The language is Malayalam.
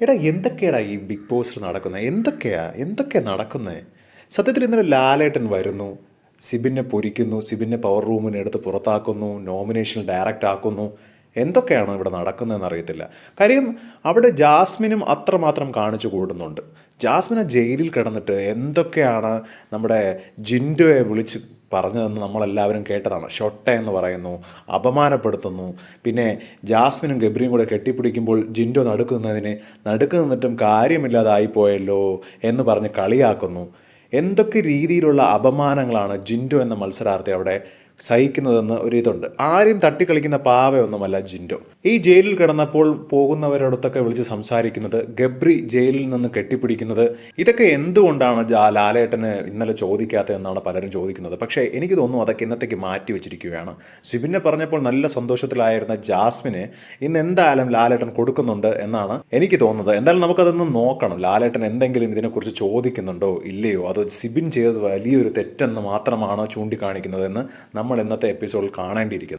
എടാ എന്തൊക്കെയാടാ ഈ ബിഗ് ബോസിൽ നടക്കുന്നത് എന്തൊക്കെയാ? എന്തൊക്കെയാ നടക്കുന്നത് സത്യത്തിൽ ഇന്നലെ ലാലേട്ടൻ വരുന്നു. സിബിനെ പൊരിക്കുന്നു. സിബിനെ പവർ റൂമിന് എടുത്ത് പുറത്താക്കുന്നു. നോമിനേഷൻ ഡയറക്റ്റ് ആക്കുന്നു. എന്തൊക്കെയാണ് ഇവിടെ നടക്കുന്നതെന്ന് അറിയത്തില്ല. കാര്യം അവിടെ ജാസ്മിനും അത്രമാത്രം കാണിച്ചു കൂടുന്നുണ്ട്. ജാസ്മിനെ ജയിലിൽ കിടന്നിട്ട് എന്തൊക്കെയാണ് നമ്മുടെ ജിൻഡോയെ വിളിച്ച് പറഞ്ഞതെന്ന് നമ്മളെല്ലാവരും കേട്ടതാണ്. ഷൊട്ട എന്ന് പറയുന്നു അപമാനപ്പെടുത്തുന്നു. പിന്നെ ജാസ്മിനും ഗബ്രിയും കൂടെ കെട്ടിപ്പിടിക്കുമ്പോൾ ജിൻഡോ നടുക്കുന്നതിന് നടുക്ക് നിന്നിട്ടും കാര്യമില്ലാതായിപ്പോയല്ലോ എന്ന് പറഞ്ഞ് കളിയാക്കുന്നു. എന്തൊക്കെ രീതിയിലുള്ള അപമാനങ്ങളാണ് ജിൻഡോ എന്ന മത്സരാർത്ഥി അവിടെ സഹിക്കുന്നതെന്ന് ഒരിതുണ്ട്. ആരും തട്ടിക്കളിക്കുന്ന പാവയൊന്നുമല്ല ജിൻഡോ. ഈ ജയിലിൽ കിടന്നപ്പോൾ പോകുന്നവരോടൊത്തൊക്കെ വിളിച്ച് സംസാരിക്കുന്നത് ഗബ്രി ജയിലിൽ നിന്ന് കെട്ടിപ്പിടിക്കുന്നത്. ഇതൊക്കെ എന്തുകൊണ്ടാണ് ലാലേട്ടന് ഇന്നലെ ചോദിക്കാത്തത് എന്നാണ് പലരും ചോദിക്കുന്നത്. പക്ഷേ എനിക്ക് തോന്നുന്നു അതൊക്കെ ഇന്നത്തേക്ക് മാറ്റി വെച്ചിരിക്കുകയാണ്. സിബിനെ പറഞ്ഞപ്പോൾ നല്ല സന്തോഷത്തിലായിരുന്ന ജാസ്മിന് ഇന്ന് എന്തായാലും ലാലേട്ടൻ കൊടുക്കുന്നുണ്ട് എന്നാണ് എനിക്ക് തോന്നുന്നത്. എന്തായാലും നമുക്കതൊന്ന് നോക്കണം. ലാലേട്ടൻ എന്തെങ്കിലും ഇതിനെക്കുറിച്ച് ചോദിക്കുന്നുണ്ടോ ഇല്ലയോ? അതോ സിബിൻ ചെയ്തത് വലിയൊരു തെറ്റെന്ന് മാത്രമാണോ ചൂണ്ടിക്കാണിക്കുന്നതെന്ന് നമ്മൾ ഇന്നത്തെ എപ്പിസോഡിൽ കാണേണ്ടിയിരിക്കുന്നു.